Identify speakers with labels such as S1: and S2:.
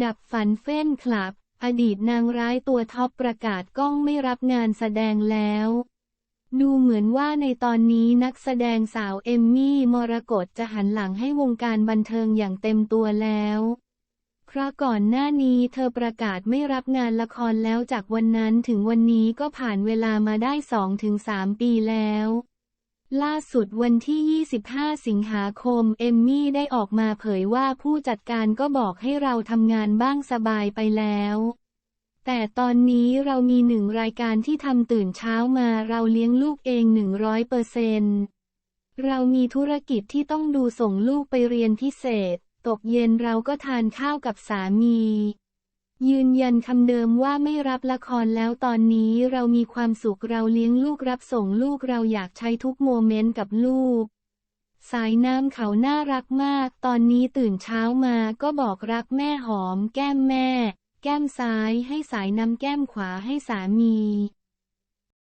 S1: ดับฝันเฟ้นคลับ อดีตนางร้ายตัวท็อปประกาศก้องไม่รับงานแสดงแล้ว ดูเหมือนว่าในตอนนี้นักแสดงสาวเอมมี่มรกตจะหันหลังให้วงการบันเทิงอย่างเต็มตัวแล้ว เพราะก่อนหน้านี้เธอประกาศไม่รับงานละครแล้วจากวันนั้นถึงวันนี้ก็ผ่านเวลามาได้2-3ปีแล้ว ล่าสุดวันที่ 25 สิงหาคม เอมมี่ได้ออกมาเผยว่าผู้จัดการก็บอกให้เราทำงานบ้างสบายไปแล้ว แต่ตอนนี้เรามีหนึ่งรายการที่ทำตื่นเช้ามาเราเลี้ยงลูกเอง100เปอร์เซนเรามีธุรกิจที่ต้องดูส่งลูกไปเรียนพิเศษ ตกเย็นเราก็ทานข้าวกับสามี ยืนยันคำเดิมว่าไม่รับละครแล้วตอนนี้เรามีความสุขเราเลี้ยงลูกรับส่งลูกเราอยากใช้ทุกโมเมนต์กับลูก สายน้ำเขาน่ารักมาก ตอนนี้ตื่นเช้ามาก็บอกรักแม่หอม แก้มแม่ แก้มซ้ายให้สายน้ำแก้มขวาให้สามี